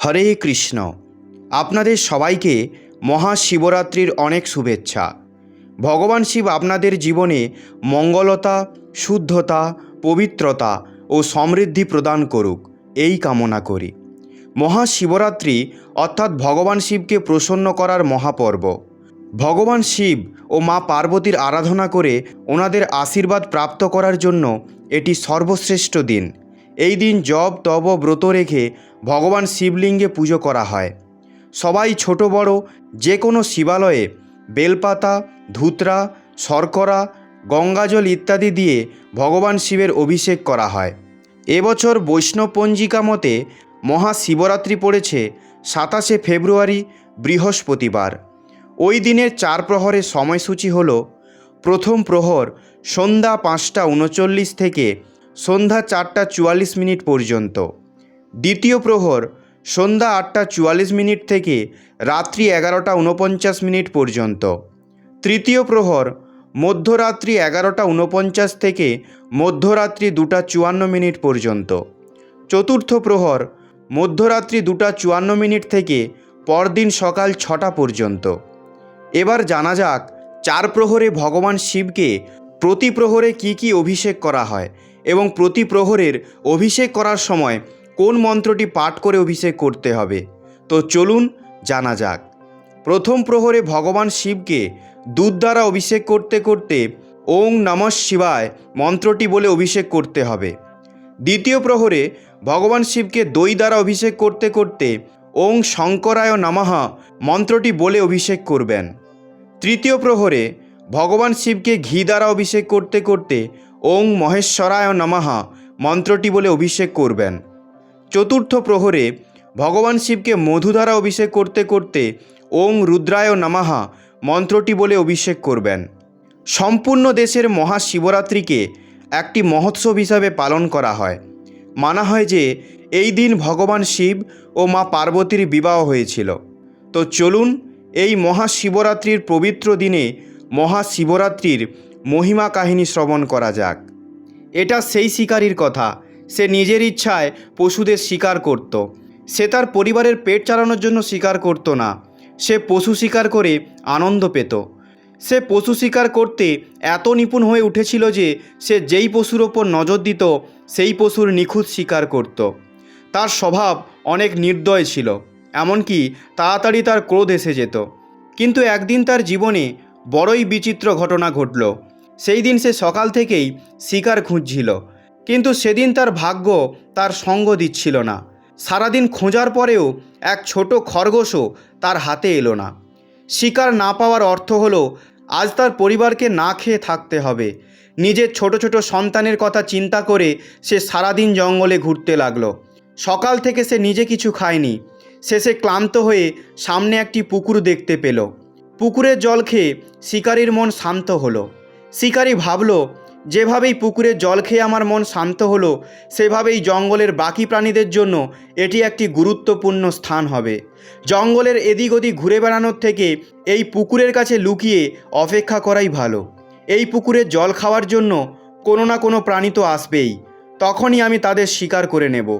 হরে কৃষ্ণ। আপনাদের সবাইকে মহাশিবরাত্রির অনেক শুভেচ্ছা। ভগবান শিব আপনাদের জীবনে মঙ্গলতা, শুদ্ধতা, পবিত্রতা ও সমৃদ্ধি প্রদান করুক, এই কামনা করি। মহাশিবরাত্রি অর্থাৎ ভগবান শিবকে প্রসন্ন করার মহাপর্ব। ভগবান শিব ও মা পার্বতীর আরাধনা করে ওনাদের আশীর্বাদ প্রাপ্ত করার জন্য এটি সর্বশ্রেষ্ঠ দিন। এই দিন জপ তব ব্রত রেখে ভগবান শিবলিঙ্গে পুজো করা হয়। সবাই ছোট বড়, যে কোনো শিবালয়ে বেলপাতা, ধুতরা, শর্করা, গঙ্গাজল ইত্যাদি দিয়ে ভগবান শিবের অভিষেক করা হয়। এবছর বৈষ্ণব পঞ্জিকা মতে মহাশিবরাত্রি পড়েছে সাতাশে ফেব্রুয়ারি, বৃহস্পতিবার। ওই দিনের চার প্রহরের সময়সূচি হল প্রথম প্রহর সন্ধ্যা পাঁচটা উনচল্লিশ থেকে সন্ধ্যা চারটা চুয়াল্লিশ মিনিট পর্যন্ত। দ্বিতীয় প্রহর সন্ধ্যা আটটা চুয়াল্লিশ মিনিট থেকে রাত্রি এগারোটা উনপঞ্চাশ মিনিট পর্যন্ত। তৃতীয় প্রহর মধ্যরাত্রি এগারোটা উনপঞ্চাশ থেকে মধ্যরাত্রি দুটা চুয়ান্ন মিনিট পর্যন্ত। চতুর্থ প্রহর মধ্যরাত্রি দুটা চুয়ান্ন মিনিট থেকে পরদিন সকাল ছটা পর্যন্ত। এবার জানা যাক, চার প্রহরে ভগবান শিবকে প্রতি প্রহরে কি কি অভিষেক করা হয় এবং প্রতি প্রহরের অভিষেক করার সময় কোন মন্ত্রটি পাঠ করে অভিষেক করতে হবে? তো চলুন জানা যাক। প্রথম প্রহরে ভগবান শিবকে দুধ দ্বারা অভিষেক করতে করতে ওং নমঃ শিবায় মন্ত্রটি বলে অভিষেক করতে হবে। দ্বিতীয় প্রহরে ভগবান শিবকে দই দ্বারা অভিষেক করতে করতে ওং শঙ্করায় নমঃ মন্ত্রটি বলে অভিষেক করবেন। তৃতীয় প্রহরে ভগবান শিবকে ঘি দ্বারা অভিষেক করতে করতে ওং মহেশ্বরায় নমঃ মন্ত্রটি বলে অভিষেক করবেন। চতুর্থ প্রহরে ভগবান শিবকে মধু দ্বারা অভিষেক করতে করতে ওং রুদ্রায় নামাহা মন্ত্রটি বলে অভিষেক করবেন। সম্পূর্ণ দেশের মহাশিবরাত্রিকে একটি মহোৎসব হিসাবে পালন করা হয়। মানা হয় যে, এই দিন ভগবান শিব ও মা পার্বতীর বিবাহ হয়েছিল। তো চলুন, এই মহাশিবরাত্রির পবিত্র দিনে মহাশিবরাত্রির মহিমা কাহিনী শ্রবণ করা যাক। এটা সেই শিকারীর কথা সে নিজের ইচ্ছায় পশুদের শিকার করত। সে তার পরিবারের পেট চালানোর জন্য শিকার করত না। সে পশু শিকার করে আনন্দ পেত। সে পশু শিকার করতে এত নিপুণ হয়ে উঠেছিল যে সে যেই পশুর ওপর নজর দিত, সেই পশুর নিখুঁত শিকার করত। তার স্বভাব অনেক নির্দয় ছিল, এমনকি তাড়াতাড়ি তার ক্রোধ এসে যেত। কিন্তু একদিন তার জীবনে বড়ই বিচিত্র ঘটনা ঘটল। সেই দিন সে সকাল থেকেই শিকার খুঁজছিল। কিন্তু সেদিন তার ভাগ্য তার সঙ্গ দিচ্ছিল না। সারাদিন খোঁজার পরেও এক ছোট খরগোশও তার হাতে এলো না। শিকার না পাওয়ার অর্থ হলো, আজ তার পরিবারকে না খেয়ে থাকতে হবে। নিজের ছোট ছোট সন্তানের কথা চিন্তা করে সে সারাদিন জঙ্গলে ঘুরতে লাগল। সকাল থেকে সে নিজে কিছু খায়নি। শেষে ক্লান্ত হয়ে সামনে একটি পুকুর দেখতে পেল। পুকুরের জল খেয়ে শিকারীর মন শান্ত হলো। শিকারী ভাবল যেভাবেই পুকুরের জল খেয়ে আমার মন শান্ত হলো, সেভাবেই জঙ্গলের বাকি প্রাণীদের জন্য এটি একটি গুরুত্বপূর্ণ স্থান হবে। জঙ্গলের এদিক ওদিক ঘুরে বেড়ানোর থেকে এই পুকুরের কাছে লুকিয়ে অপেক্ষা করাই ভালো। এই পুকুরের জল খাওয়ার জন্য কোনো না কোনো প্রাণী তো আসবেই। তখনই আমি তাদের শিকার করে নেব।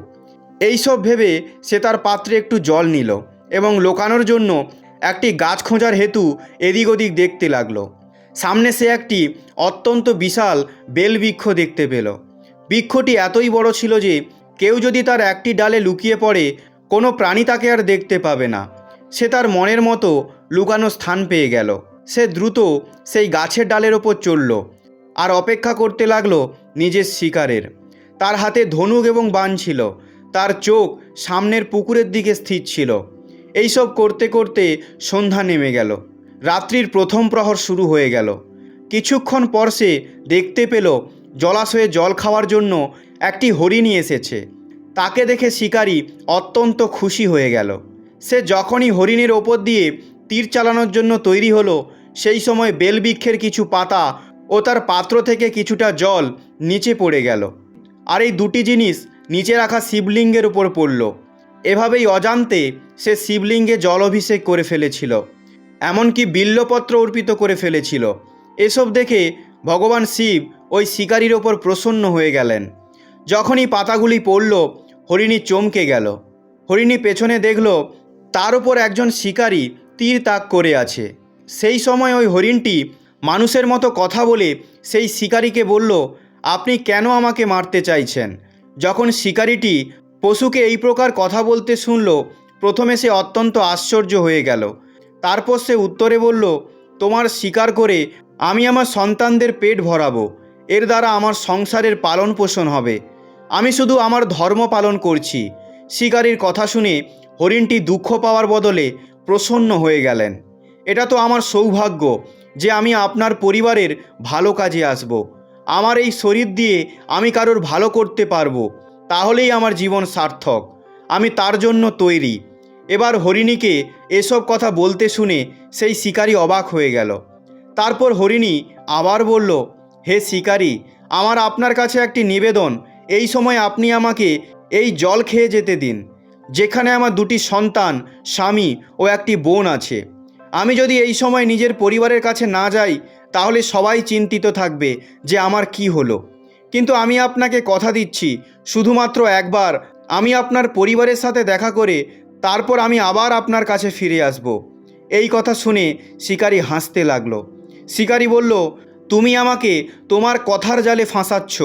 এইসব ভেবে সে তার পাত্রে একটু জল নিল এবং লোকানোর জন্য একটি গাছ খোঁজার হেতু এদিক ওদিক দেখতে লাগল। সামনে সে একটি অত্যন্ত বিশাল বেলবৃক্ষ দেখতে পেল। বৃক্ষটি এতই বড় ছিল যে কেউ যদি তার একটি ডালে লুকিয়ে পড়ে, কোনো প্রাণী তাকে আর দেখতে পাবে না। সে তার মনের মতো লুকানো স্থান পেয়ে গেল। সে দ্রুত সেই গাছের ডালের ওপর চড়ল আর অপেক্ষা করতে লাগল নিজের শিকারের। তার হাতে ধনুক এবং বান ছিল। তার চোখ সামনের পুকুরের দিকে স্থির ছিল। এইসব করতে করতে সন্ধ্যা নেমে গেল। রাত্রির প্রথম প্রহর শুরু হয়ে গেল। কিছুক্ষণ পর সে দেখতে পেল জলাশয়ে জল খাওয়ার জন্য একটি হরিণী এসেছে। তাকে দেখে শিকারী অত্যন্ত খুশি হয়ে গেল। সে যখনই হরিণের ওপর দিয়ে তীর চালানোর জন্য তৈরি হলো, সেই সময় বেলবৃক্ষের কিছু পাতা ও তার পাত্র থেকে কিছুটা জল নিচে পড়ে গেল। আর এই দুটি জিনিস নিচে রাখা শিবলিঙ্গের উপর পড়ল। এভাবেই অজান্তে সে শিবলিঙ্গে জল অভিষেক করে ফেলেছিল। এমনকি বিল্লপত্র অর্পিত করে ফেলেছিল। এসব দেখে ভগবান শিব ওই শিকারীর ওপর প্রসন্ন হয়ে গেলেন। যখনই পাতাগুলি পড়ল, হরিণী চমকে গেল। হরিণী পেছনে দেখল, তার ওপর একজন শিকারী তীর তাক করে আছে। সেই সময় ওই হরিণটি মানুষের মতো কথা বলে সেই শিকারীকে বলল, আপনি কেন আমাকে মারতে চাইছেন? যখন শিকারীটি পশুকে এই প্রকার কথা বলতে শুনল, প্রথমে সে অত্যন্ত আশ্চর্য হয়ে গেল। তারপর সে উত্তরে বলল, তোমার শিকার করে আমি আমার সন্তানদের পেট ভরাবো। এর দ্বারা আমার সংসারের পালন পোষণ হবে। আমি শুধু আমার ধর্ম পালন করছি শিকারীর কথা শুনে হরিণটি দুঃখ পাওয়ার বদলে প্রসন্ন হয়ে গেলেন। এটা তো আমার সৌভাগ্য যে আমি আপনার পরিবারের ভালো কাজে আসব। আমার এই শরীর দিয়ে আমি কারোর ভালো করতে পারব। তাহলেই আমার জীবন সার্থক। আমি তার জন্য তৈরি। এবার হরিণীকে এসব কথা বলতে শুনে সেই শিকারী অবাক হয়ে গেল। তারপর হরিণী আবার বলল, হে শিকারী, আমার আপনার কাছে একটি নিবেদন। এই সময় আপনি আমাকে এই জল খেয়ে যেতে দিন। যেখানে আমার দুটি সন্তান, স্বামী ও একটি বোন আছে। আমি যদি এই সময় নিজের পরিবারের কাছে না যাই, তাহলে সবাই চিন্তিত থাকবে যে আমার কি হলো। কিন্তু আমি আপনাকে কথা দিচ্ছি। শুধুমাত্র একবার আমি আপনার পরিবারের সাথে দেখা করে তারপর আমি আবার আপনার কাছে ফিরে আসব। এই কথা শুনে শিকারী হাসতে লাগল। শিকারি বলল, তুমি আমাকে তোমার কথার জালে ফাঁসাচ্ছ।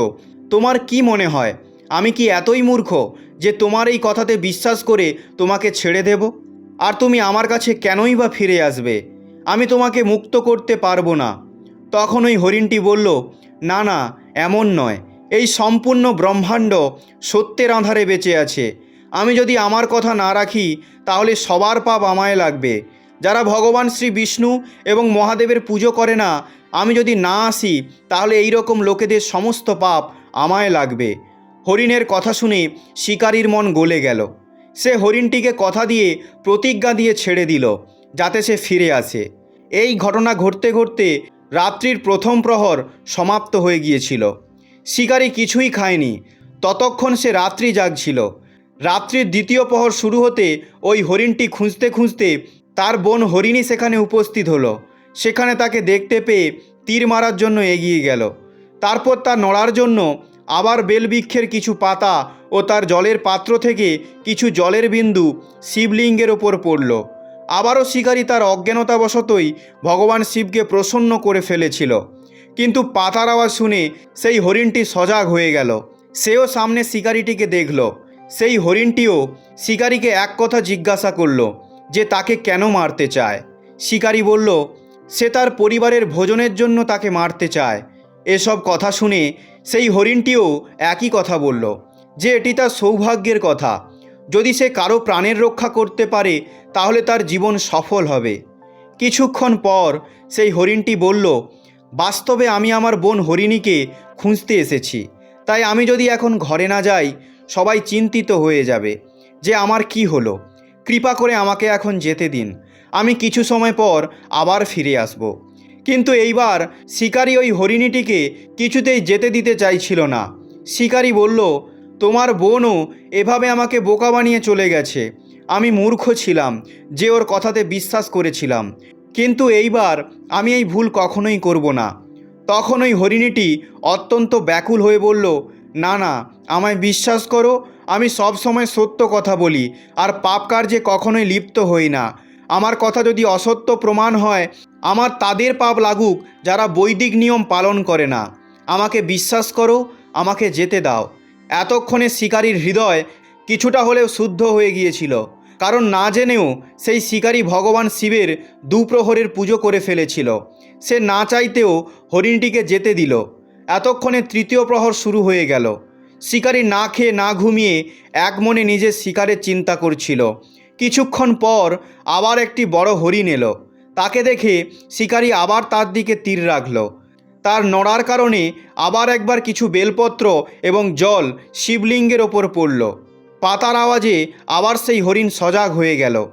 তোমার কি মনে হয়? আমি কি এতই মূর্খ যে তোমার এই কথাতে বিশ্বাস করে তোমাকে ছেড়ে দেব? আর তুমি আমার কাছে কেনই বা ফিরে আসবে? আমি তোমাকে মুক্ত করতে পারব না। তখন ওই হরিণটি বলল, না না, এমন নয়। এই সম্পূর্ণ ব্রহ্মাণ্ড সত্যের আধারে বেঁচে আছে। আমি যদি আমার কথা না রাখি, তাহলে সবার পাপ আমায় লাগবে। যারা ভগবান শ্রী বিষ্ণু এবং মহাদেবের পুজো করে না, আমি যদি না আসি, তাহলে এই রকম লোকেদের সমস্ত পাপ আমায় লাগবে। হরিণের কথা শুনে শিকারীর মন গলে গেল। সে হরিণটিকে কথা দিয়ে প্রতিজ্ঞা দিয়ে ছেড়ে দিল, যাতে সে ফিরে আসে। এই ঘটনা ঘটতে ঘটতে রাত্রির প্রথম প্রহর সমাপ্ত হয়ে গিয়েছিল। শিকারী কিছুই খায়নি। ততক্ষণ সে রাত্রি জাগছিল। রাত্রির দ্বিতীয় প্রহর শুরু হতে ওই হরিণটি খুঁজতে খুঁজতে তার বোন হরিণী সেখানে উপস্থিত হলো। সেখানে তাকে দেখতে পেয়ে তীর মারার জন্য এগিয়ে গেল। তারপর তার নড়ার জন্য আবার বেলবৃক্ষের কিছু পাতা ও তার জলের পাত্র থেকে কিছু জলের বিন্দু শিবলিঙ্গের ওপর পড়ল। আবারও শিকারী তার অজ্ঞানতাবশতই ভগবান শিবকে প্রসন্ন করে ফেলেছিল। কিন্তু পাতার আওয়াজ শুনে সেই হরিণটি সজাগ হয়ে গেল। সেও সামনে শিকারিটিকে দেখল। সেই হরিণটিও শিকারীকে এক কথা জিজ্ঞাসা করল যে তাকে কেন মারতে চায়। শিকারি বলল, সে তার পরিবারের ভোজনের জন্য তাকে মারতে চায়। এসব কথা শুনে সেই হরিণটিও একই কথা বলল, যে এটি তার সৌভাগ্যের কথা। যদি সে কারও প্রাণের রক্ষা করতে পারে, তাহলে তার জীবন সফল হবে। কিছুক্ষণ পর সেই হরিণটি বলল, বাস্তবে আমি আমার বোন হরিণীকে খুঁজতে এসেছি। তাই আমি যদি এখন ঘরে না যাই সবাই চিন্তিত হয়ে যাবে যে আমার কি হলো। কৃপা করে আমাকে এখন যেতে দিন। আমি কিছু সময় পর আবার ফিরে আসব। কিন্তু এইবার শিকারী ওই হরিণীটিকে কিছুতেই যেতে দিতে চাইছিল না। শিকারী বলল, তোমার বোনও এভাবে আমাকে বোকা বানিয়ে চলে গেছে। আমি মূর্খ ছিলাম, যে ওর কথাতে বিশ্বাস করেছিলাম। কিন্তু এইবার আমি এই ভুল কখনোই করব না। তখন ওই হরিণীটি অত্যন্ত ব্যাকুল হয়ে বলল না না, আমায় বিশ্বাস করো, আমি সব সময় সত্য কথা বলি, আর পাপ কার্যে কখনোই লিপ্ত হই না। আমার কথা যদি অসত্য প্রমাণ হয়, আমার তাদের পাপ লাগুক, যারা বৈদিক নিয়ম পালন করে না। আমাকে বিশ্বাস করো, আমাকে যেতে দাও। এতক্ষণে শিকারীর হৃদয় কিছুটা হলেও শুদ্ধ হয়ে গিয়েছিল, কারণ না জেনেও সেই শিকারী ভগবান শিবের দুপ্রহরের পুজো করে ফেলেছিল। সে না চাইতেও হরিণটিকে যেতে দিল। এতক্ষণে তৃতীয় প্রহর শুরু হয়ে গেল। শিকারি না খেয়ে না ঘুমিয়ে এক মনে নিজের শিকারের চিন্তা করছিল। কিছুক্ষণ পর আবার একটি বড় হরিণ এলো। তাকে দেখে শিকারি আবার তার দিকে তীর রাখল। তার নড়ার কারণে আবার একবার কিছু বেলপত্র এবং জল শিবলিঙ্গের ওপর পড়ল। পাতার আওয়াজে আবার সেই হরিণ সজাগ হয়ে গেল।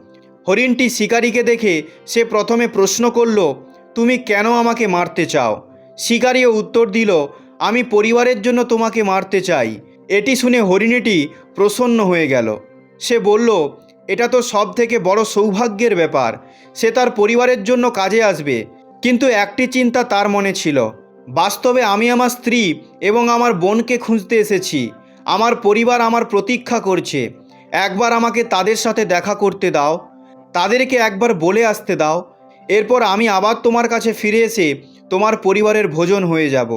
হরিণটি শিকারিকে দেখে সে প্রথমে প্রশ্ন করল, তুমি কেন আমাকে মারতে চাও? শিকারীও উত্তর দিল, আমি পরিবারের জন্য তোমাকে মারতে চাই। এটি শুনে হরিণীটি প্রসন্ন হয়ে গেল। সে বলল, এটা তো সব থেকে বড় সৌভাগ্যের ব্যাপার। সে তার পরিবারের জন্য কাজে আসবে। কিন্তু একটি চিন্তা তার মনে ছিল, বাস্তবে আমি আমার স্ত্রী এবং আমার বোনকে খুঁজতে এসেছি। আমার পরিবার আমার প্রতীক্ষা করছে। একবার আমাকে তাদের সাথে দেখা করতে দাও। তাদেরকে একবার বলে আসতে দাও। এরপর আমি আবার তোমার কাছে ফিরে এসে তোমার পরিবারের ভোজন হয়ে যাব।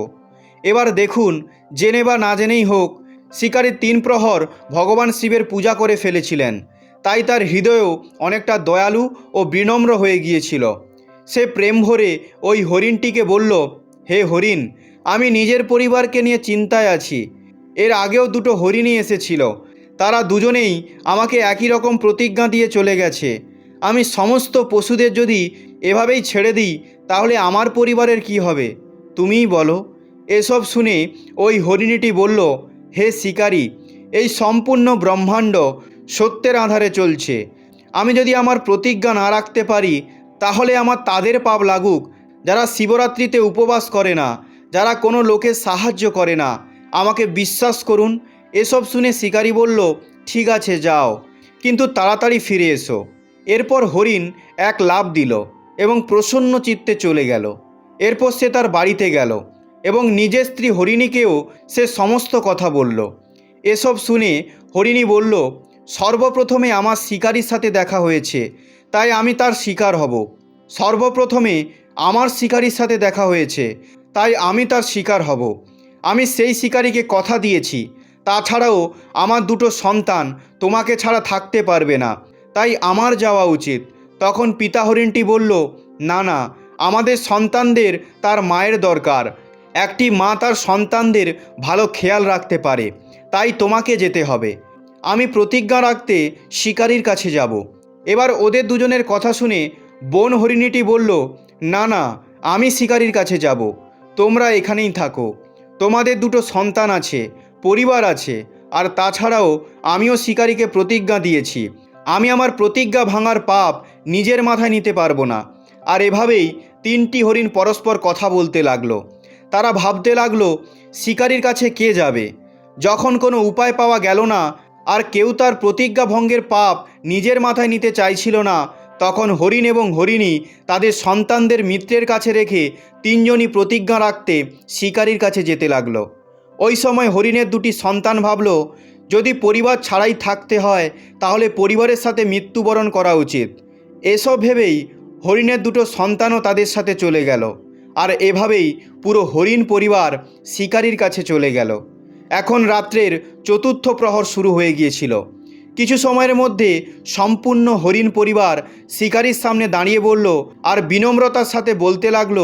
এবার দেখুন, জেনে বা না জেনেই হোক শিকারী তিন প্রহর ভগবান শিবের পূজা করে ফেলেছিলেন। তাই তার হৃদয়ও অনেকটা দয়ালু ও বিনম্র হয়ে গিয়েছিল। সে প্রেম ভরে ওই হরিণটিকে বলল, হে হরিণ, আমি নিজের পরিবারকে নিয়ে চিন্তায় আছি। এর আগেও দুটো হরিণই এসেছিল। তারা দুজনেই আমাকে একই রকম প্রতিজ্ঞা দিয়ে চলে গেছে। আমি সমস্ত পশুদের যদি এভাবেই ছেড়ে দিই তাহলে আমার পরিবারের কি হবে? তুমিই বলো। এসব শুনে ওই হরিণীটি বলল, হে শিকারী, এই সম্পূর্ণ ব্রহ্মাণ্ড সত্যের আধারে চলছে। আমি যদি আমার প্রতিজ্ঞা না রাখতে পারি, তাহলে আমার তাদের পাপ লাগুক। যারা শিবরাত্রিতে উপবাস করে না, যারা কোনো লোকের সাহায্য করে না, আমাকে বিশ্বাস করুন, এসব শুনে শিকারী বলল, ঠিক আছে, যাও। কিন্তু তাড়াতাড়ি ফিরে এসো। এরপর হরিণ এক লাভ দিল। এবং প্রসন্ন চিত্তে চলে গেল। এরপর সে তার বাড়িতে গেল এবং নিজের স্ত্রী হরিণীকেও সে সমস্ত কথা বলল। এসব শুনে হরিণী বলল, সর্বপ্রথমে আমার শিকারীর সাথে দেখা হয়েছে, তাই আমি তার শিকার হব। সর্বপ্রথমে আমার শিকারীর সাথে দেখা হয়েছে, তাই আমি তার শিকার হব। আমি সেই শিকারীকে কথা দিয়েছি, তাছাড়াও আমার দুটো সন্তান তোমাকে ছাড়া থাকতে পারবে না, তাই আমার যাওয়া উচিত। তখন পিতা হরিণটি বলল, না না, আমাদের সন্তানদের তার মায়ের দরকার। একটি মা তার সন্তানদের ভালো খেয়াল রাখতে পারে, তাই তোমাকে যেতে হবে। আমি প্রতিজ্ঞা রাখতে শিকারীর কাছে যাব। এবার ওদের দুজনের কথা শুনে বন হরিণীটি বলল, না না, আমি শিকারীর কাছে যাব। তোমরা এখানেই থাকো। তোমাদের দুটো সন্তান আছে, পরিবার আছে, আর তাছাড়াও আমিও শিকারীকে প্রতিজ্ঞা দিয়েছি। আমি আমার প্রতিজ্ঞা ভাঙার পাপ নিজের মাথায় নিতে পারব না। আর এভাবেই তিনটি হরিণ পরস্পর কথা বলতে লাগল। তারা ভাবতে লাগল, শিকারীর কাছে কে যাবে? যখন কোনো উপায় পাওয়া গেল না, আর কেউ তার প্রতিজ্ঞা ভঙ্গের পাপ নিজের মাথায় নিতে চাইছিল না, তখন হরিণ এবং হরিণী তাদের সন্তানদের মিত্রের কাছে রেখে তিনজনই প্রতিজ্ঞা রাখতে শিকারীর কাছে যেতে লাগল। ওই সময় হরিণের দুটি সন্তান ভাবল যদি পরিবার ছাড়াই থাকতে হয়, তাহলে পরিবারের সাথে মৃত্যুবরণ করা উচিত। এসব ভেবেই হরিণের দুটো সন্তানও তাদের সাথে চলে গেল। আর এভাবেই পুরো হরিণ পরিবার শিকারির কাছে চলে গেল। এখন রাত্রের চতুর্থ প্রহর শুরু হয়ে গিয়েছিল। কিছু সময়ের মধ্যে সম্পূর্ণ হরিণ পরিবার শিকারির সামনে দাঁড়িয়ে বলল, আর বিনম্রতার সাথে বলতে লাগল,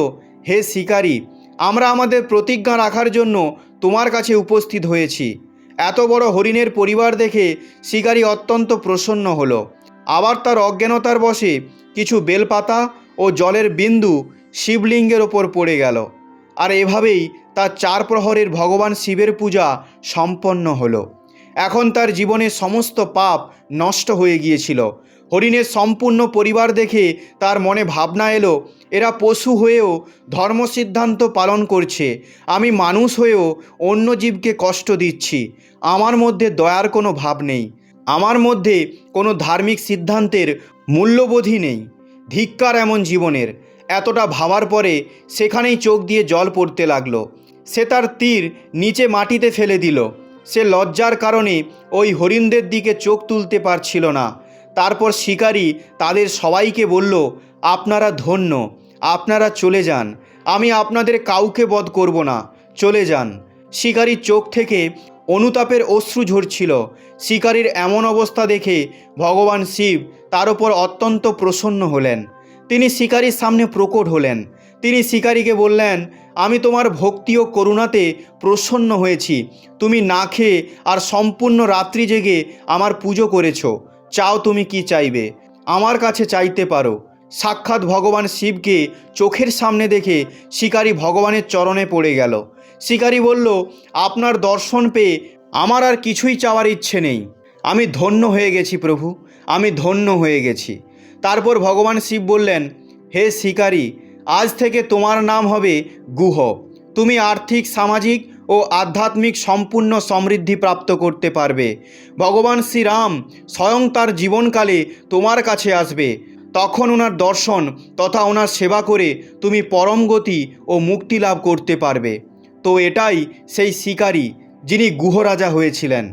হে শিকারী, আমরা আমাদের প্রতিজ্ঞা রাখার জন্য তোমার কাছে উপস্থিত হয়েছি। এত বড় হরিণের পরিবার দেখে শিকারী অত্যন্ত প্রসন্ন হলো। আবার তার অজ্ঞানতার বশে কিছু বেলপাতা ও জলের বিন্দু শিবলিঙ্গের ওপর পড়ে গেল। আর এভাবেই তার চার প্রহরের ভগবান শিবের পূজা সম্পন্ন হলো। এখন তার জীবনের সমস্ত পাপ নষ্ট হয়ে গিয়েছিল। হরিণের সম্পূর্ণ পরিবার দেখে তার মনে ভাবনা এলো, এরা পশু হয়েও ধর্ম সিদ্ধান্ত পালন করছে। আমি মানুষ হয়েও অন্য জীবকে কষ্ট দিচ্ছি। আমার মধ্যে দয়ার কোনো ভাব নেই। আমার মধ্যে কোনো ধার্মিক সিদ্ধান্তের মূল্যবোধই নেই। ধিক্কার এমন জীবনের। এতটা ভাবার পরে সেখানেই চোখ দিয়ে জল পড়তে লাগল। সে তার তীর নিচে মাটিতে ফেলে দিল। সে লজ্জার কারণে ওই হরিণদের দিকে চোখ তুলতে পারছিল না। তারপর শিকারী তাদের সবাইকে বলল, আপনারা ধন্য, আপনারা চলে যান। আমি আপনাদের কাউকে বধ করব না, চলে যান। শিকারীর চোখ থেকে অনুতাপের অশ্রু ঝরছিল। শিকারীর এমন অবস্থা দেখে ভগবান শিব তার ওপর অত্যন্ত প্রসন্ন হলেন। তিনি শিকারীর সামনে প্রকট হলেন। তিনি শিকারীকে বললেন, আমি তোমার ভক্তি ও করুণাতে প্রসন্ন হয়েছি। তুমি না খেয়ে আর সম্পূর্ণ রাত্রি জেগে আমার পুজো করেছ। চাও তুমি কি চাইবে? আমার কাছে চাইতে পারো। সাক্ষাৎ ভগবান শিবকে চোখের সামনে দেখে শিকারী ভগবানের চরণে পড়ে গেল। শিকারী বলল, আপনার দর্শন পেয়ে আমার আর কিছুই চাওয়ার ইচ্ছে নেই। আমি ধন্য হয়ে গেছি প্রভু, আমি ধন্য হয়ে গেছি। তারপর ভগবান শিব বললেন, হে শিকারী, আজ থেকে তোমার নাম হবে গুহ। তুমি আর্থিক, সামাজিক ও আধ্যাত্মিক সম্পূর্ণ সমৃদ্ধি প্রাপ্ত করতে পারবে। ভগবান শ্রীরাম স্বয়ং তার জীবনকালে তোমার কাছে আসবে। তখন ওনার দর্শন তথা ওনার সেবা করে তুমি পরম গতি ও মুক্তি লাভ করতে পারবে। তো এটাই সেই শিকারী যিনি গুহরাজা হয়েছিলেন।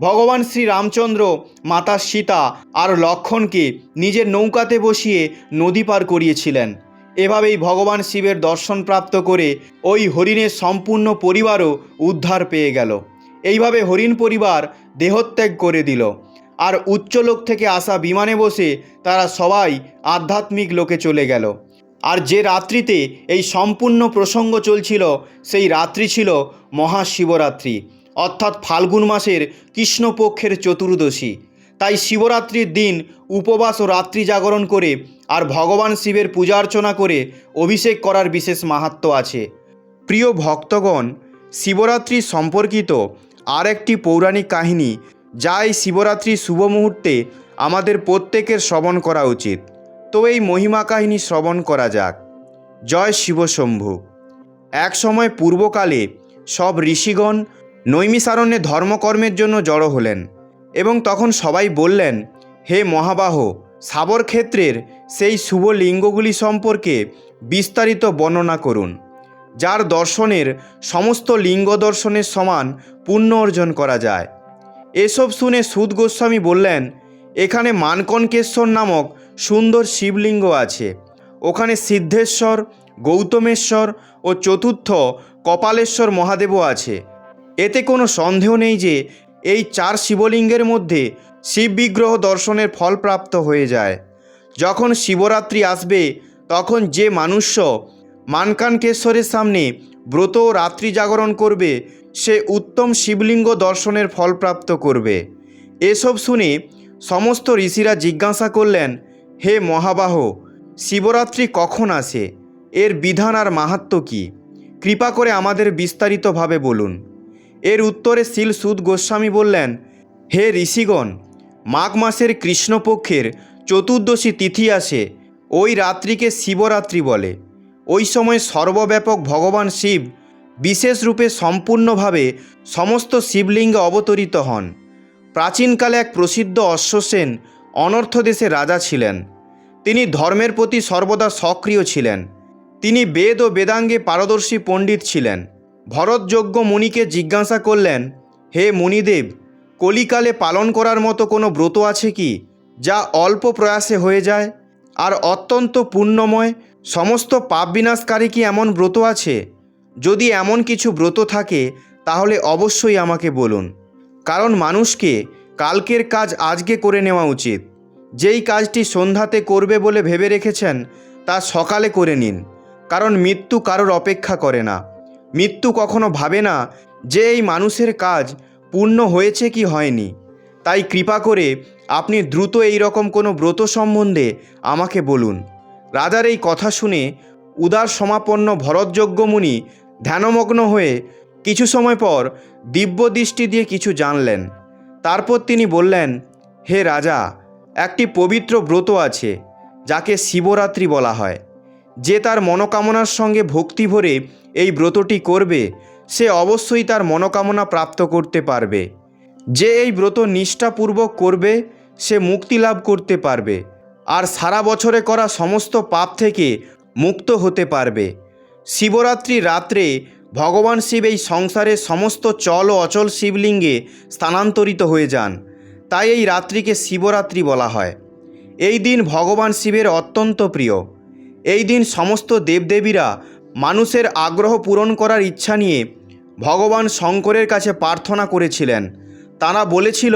ভগবান শ্রী রামচন্দ্র মাতা সীতা আর লক্ষণকে নিজের নৌকাতে বসিয়ে নদী পার করিয়েছিলেন। এভাবেই ভগবান শিবের দর্শন প্রাপ্ত করে ওই হরিণের সম্পূর্ণ পরিবারও উদ্ধার পেয়ে গেল। এইভাবে হরিণ পরিবার দেহত্যাগ করে দিল। আর উচ্চলোক থেকে আসা বিমানে বসে তারা সবাই আধ্যাত্মিক লোকে চলে গেল। আর যে রাত্রিতে এই সম্পূর্ণ প্রসঙ্গ চলছিল, সেই রাত্রি ছিল মহাশিবরাত্রি, অর্থাৎ ফাল্গুন মাসের কৃষ্ণপক্ষের চতুর্দশী। তাই শিবরাত্রির দিন উপবাস ও রাত্রি জাগরণ করে আর ভগবান শিবের পূজা অর্চনা করে অভিষেক করার বিশেষ মাহাত্ম আছে। প্রিয় ভক্তগণ, শিবরাত্রি সম্পর্কিত আর একটি পৌরাণিক কাহিনী যা এই শিবরাত্রি শুভ মুহূর্তে আমাদের প্রত্যেকের শ্রবণ করা উচিত। তো এই মহিমা কাহিনী শ্রবণ করা যাক। জয় শিবশম্ভু। এক সময় পূর্বকালে সব ঋষিগণ নৈমিসারণ্যে ধর্মকর্মের জন্য জড়ো হলেন এবং তখন সবাই বললেন, হে মহাবাহ সাবর ক্ষেত্রের সেই শুভ লিঙ্গগুলি সম্পর্কে বিস্তারিত বর্ণনা করুন, যার দর্শনের সমস্ত লিঙ্গ দর্শনের সমান পুণ্য অর্জন করা যায়। এসব শুনে সুদ গোস্বামী বললেন, এখানে মানকনকেশ্বর নামক সুন্দর শিবলিঙ্গ আছে। ওখানে সিদ্ধেশ্বর, গৌতমেশ্বর ও চতুর্থ কপালেশ্বর মহাদেবও আছে। এতে কোনো সন্দেহ নেই যে এই চার শিবলিঙ্গের মধ্যে শিব বিগ্রহ দর্শনের ফল প্রাপ্ত হয়ে যায়। যখন শিবরাত্রি আসবে, তখন যে মানুষ্য মানকানকেশ্বরের সামনে ব্রত ও রাত্রি জাগরণ করবে, সে উত্তম শিবলিঙ্গ দর্শনের ফল প্রাপ্ত করবে। এসব শুনে সমস্ত ঋষিরা জিজ্ঞাসা করলেন, হে মহাবাহ, শিবরাত্রি কখন আসে? এর বিধান আর মাহাত্ম কী? কৃপা করে আমাদের বিস্তারিতভাবে বলুন। এর উত্তরে শিল সুদ গোস্বামী বললেন, হে ঋষিগণ মাঘ মাসের কৃষ্ণপক্ষের চতুর্দশী তিথি আসে, ওই রাত্রিকে শিবরাত্রি বলে। ওই সময় সর্বব্যাপক ভগবান শিব বিশেষ রূপে সম্পূর্ণভাবে সমস্ত শিবলিঙ্গে অবতরিত হন। প্রাচীনকালে এক প্রসিদ্ধ অশ্বসেন অনর্থ দেশে রাজা ছিলেন। তিনি ধর্মের প্রতি সর্বদা সক্রিয় ছিলেন। তিনি বেদ ও বেদাঙ্গে পারদর্শী পণ্ডিত ছিলেন। ভরতযোগ্য মুনিকে জিজ্ঞাসা করলেন, হে মুনিদেব কলিকালে পালন করার মতো কোনো ব্রত আছে কি, যা অল্প প্রয়াসে হয়ে যায়? আর অত্যন্ত পুণ্যময়, সমস্ত পাপ বিনাশকারী কি এমন ব্রত আছে? যদি এমন কিছু ব্রত থাকে, তাহলে অবশ্যই আমাকে বলুন। কারণ মানুষকে কালকের কাজ আজকে করে নেওয়া উচিত। যেই কাজটি সন্ধ্যাতে করবে বলে ভেবে রেখেছেন, তা সকালে করে নিন। কারণ মৃত্যু কারোর অপেক্ষা করে না। মৃত্যু কখনো ভাবে না যে এই মানুষের কাজ পূর্ণ হয়েছে কি হয়নি? তাই কৃপা করে আপনি দ্রুত এই রকম কোনো ব্রত সম্বন্ধে আমাকে বলুন। রাজার এই কথা শুনে উদার সমাপন্ন ভরতযোগ্য মুনি ধ্যানমগ্ন হয়ে কিছু সময় পর দিব্য দৃষ্টি দিয়ে কিছু জানলেন। তারপর তিনি বললেন, হে রাজা, একটি পবিত্র ব্রত আছে, যাকে শিবরাত্রি বলা হয়। যে তার মনোকামনার সঙ্গে ভক্তি ভরে এই ব্রতটি করবে সে অবশ্যই তার মনোকামনা প্রাপ্ত করতে পারবে। যে এই ব্রত নিষ্ঠাপূর্বক করবে, সে মুক্তি লাভ করতে পারবে। আর সারা বছরে করা সমস্ত পাপ থেকে মুক্ত হতে পারবে। শিবরাত্রি রাত্রে ভগবান শিব এই সংসারের সমস্ত চল ও অচল শিবলিঙ্গে স্থানান্তরিত হয়ে যান। তাই এই রাত্রিকে শিবরাত্রি বলা হয়। এই দিন ভগবান শিবের অত্যন্ত প্রিয়। এই দিন সমস্ত দেবদেবীরা মানুষের আগ্রহ পূরণ করার ইচ্ছা নিয়ে ভগবান শঙ্করের কাছে প্রার্থনা করেছিলেন। তারা বলেছিল,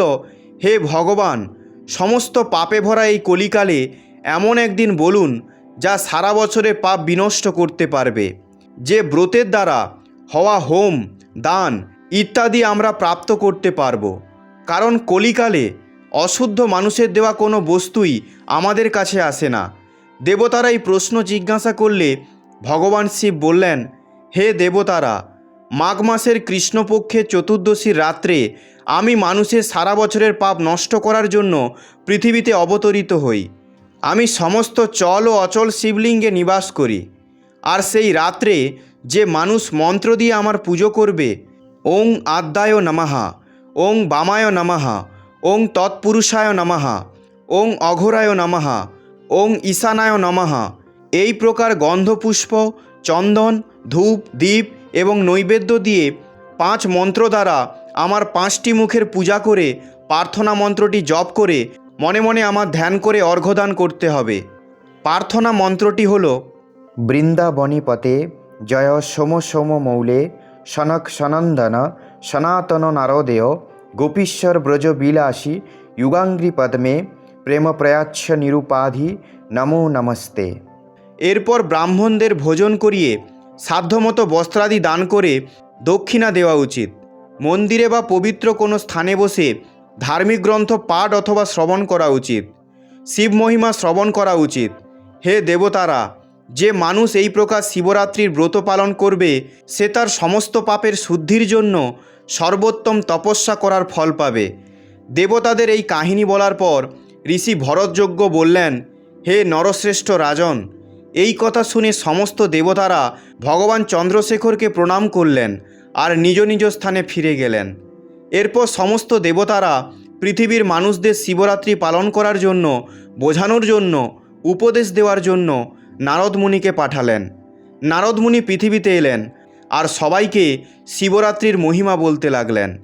হে ভগবান, সমস্ত পাপে ভরা এই কলিকালে এমন একদিন বলুন যা সারা বছরে পাপ বিনষ্ট করতে পারবে। যে ব্রতের দ্বারা হওয়া হোম, দান ইত্যাদি আমরা প্রাপ্ত করতে পারব। কারণ কলিকালে অশুদ্ধ মানুষের দেওয়া কোনো বস্তুই আমাদের কাছে আসে না। দেবতারা এই প্রশ্ন জিজ্ঞাসা করলে ভগবান শিব বললেন, হে দেবতারা মাঘ মাসের কৃষ্ণপক্ষে চতুর্দশীর রাত্রে আমি মানুষের সারা বছরের পাপ নষ্ট করার জন্য পৃথিবীতে অবতরিত হই। আমি সমস্ত চল ও অচল শিবলিঙ্গে নিবাস করি। আর সেই রাত্রে যে মানুষ মন্ত্র দিয়ে আমার পুজো করবে, ওং আদ্যায় নমঃ, ওং বামায় নমঃ, ওং তৎপুরুষায় নমঃ, ওং অঘোরায় নমঃ, ওং ঈশানায় নমঃ। এই প্রকার গন্ধপুষ্প, চন্দন, ধূপ দ্বীপ এবং নৈবেদ্য দিয়ে পাঁচ মন্ত্র দ্বারা আমার পাঁচটি মুখের পূজা করে প্রার্থনা মন্ত্রটি জপ করে মনে মনে আমার ধ্যান করে অর্ঘ্যদান করতে হবে। প্রার্থনা মন্ত্রটি হল বৃন্দাবনীপতে জয় সোম সোম মৌলে সনক সনন্দন সনাতন নারদেয় গোপীশ্বর ব্রজ বিলাসী যুগাঙ্গ্রি পদ্মে প্রেম প্রয়াচ্ছ নিরুপাধি নমো নমস্তে। এরপর ব্রাহ্মণদের ভোজন করিয়ে সাধ্যমতো বস্ত্রাদি দান করে দক্ষিণা দেওয়া উচিত। মন্দিরে বা পবিত্র কোনো স্থানে বসে ধার্মিক গ্রন্থ পাঠ অথবা শ্রবণ করা উচিত। শিব মহিমা শ্রবণ করা উচিত। হে দেবতারা, যে মানুষ এই প্রকার শিবরাত্রির ব্রত পালন করবে, সে তার সমস্ত পাপের শুদ্ধির জন্য সর্বোত্তম তপস্যা করার ফল পাবে। দেবতাদের এই কাহিনী বলার পর ঋষি ভরতযজ্ঞ বললেন, হে নরশ্রেষ্ঠ রাজন এই কথা শুনে সমস্ত দেবতারা ভগবান চন্দ্রশেখরকে প্রণাম করলেন আর নিজ নিজ স্থানে ফিরে গেলেন। এরপর সমস্ত দেবতারা পৃথিবীর মানুষদের শিবরাত্রি পালন করার জন্য, বোঝানোর জন্য, উপদেশ দেওয়ার জন্য নারদমুনিকে পাঠালেন। নারদমুনি পৃথিবীতে এলেন আর সবাইকে শিবরাত্রির মহিমা বলতে লাগলেন।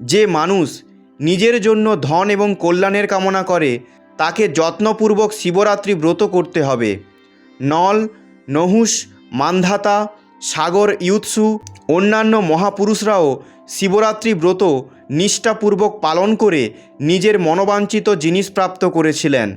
যে মানুষ নিজের জন্য ধন এবং কল্যাণের কামনা করে, তাকে যত্নপূর্বক শিবরাত্রি ব্রত করতে হবে। নল নহুষ মান্ধাতা, সাগর ইউৎসু, অন্যান্য মহাপুরুষরাও শিবরাত্রি ব্রত নিষ্ঠাপূর্বক পালন করে নিজের মনোবাঞ্ছিত জিনিস প্রাপ্ত করেছিলেন।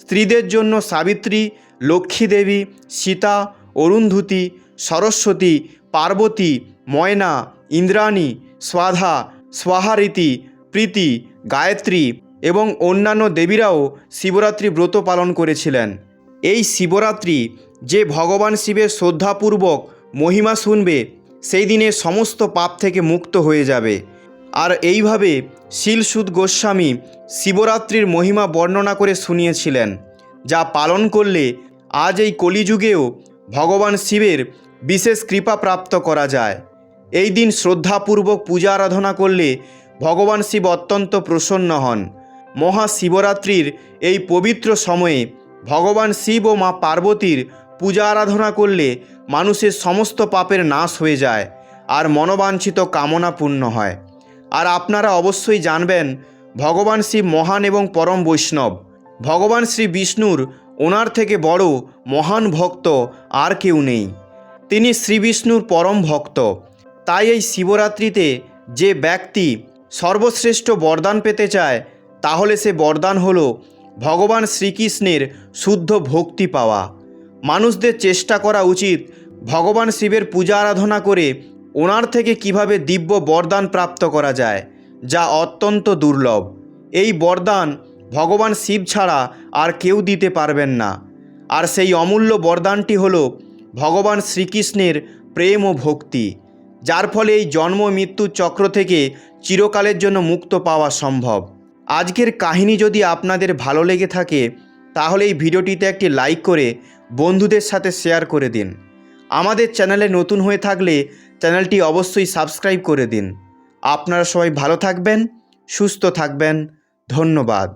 স্ত্রীদের জন্য সাবিত্রী লক্ষ্মী দেবী সীতা, অরুন্ধতী, সরস্বতী, পার্বতী, ময়না, ইন্দ্রাণী, স্বাধা, স্বাহারীতি, প্রীতি, গায়ত্রী এবং অন্যান্য দেবীরাও শিবরাত্রি ব্রত পালন করেছিলেন। এই শিবরাত্রি যে ভগবান শিবের শ্রদ্ধাপূর্বক মহিমা শুনবে, সেই দিনে সমস্ত পাপ থেকে মুক্ত হয়ে যাবে। আর এইভাবে শিলসুদ গোস্বামী শিবরাত্রির মহিমা বর্ণনা করে শুনিয়েছিলেন, যা পালন করলে আজ এই কলিযুগেও ভগবান শিবের বিশেষ কৃপা প্রাপ্ত করা যায়। এই দিন শ্রদ্ধাপূর্বক পূজা আরাধনা করলে ভগবান শিব অত্যন্ত প্রসন্ন হন। মহাশিবরাত্রির এই পবিত্র সময়ে ভগবান শিব ও মা পার্বতীর পূজা আরাধনা করলে মানুষের সমস্ত পাপের নাশ হয়ে যায় আর মনোবাঞ্ছিত কামনা পূর্ণ হয়। আর আপনারা অবশ্যই জানবেন, ভগবান শিব মহান এবং পরম বৈষ্ণব। ভগবান শ্রী বিষ্ণুর ওনার থেকে বড় মহান ভক্ত আর কেউ নেই। তিনি শ্রী বিষ্ণুর পরম ভক্ত। তাই এই শিবরাত্রিতে যে ব্যক্তি সর্বশ্রেষ্ঠ বরদান পেতে চায়, তাহলে সে বরদান হল ভগবান শ্রীকৃষ্ণের শুদ্ধ ভক্তি পাওয়া। মানুষদের চেষ্টা করা উচিত ভগবান শিবের পূজা আরাধনা করে ওনার থেকে কীভাবে দিব্য বরদান প্রাপ্ত করা যায়, যা অত্যন্ত দুর্লভ। এই বরদান ভগবান শিব ছাড়া আর কেউ দিতে পারবেন না। আর সেই অমূল্য বরদানটি হল ভগবান শ্রীকৃষ্ণের প্রেম ও ভক্তি, যার ফলে এই জন্ম মৃত্যু চক্র থেকে চিরকালের জন্য মুক্ত পাওয়া সম্ভব। আজকের কাহিনী যদি আপনাদের ভালো লেগে থাকে, তাহলে এই ভিডিওটিতে একটি লাইক করে বন্ধুদের সাথে শেয়ার করে দিন। আমাদের চ্যানেলে নতুন হয়ে থাকলে চ্যানেলটি অবশ্যই সাবস্ক্রাইব করে দিন। আপনারা সবাই ভালো থাকবেন, সুস্থ থাকবেন। ধন্যবাদ।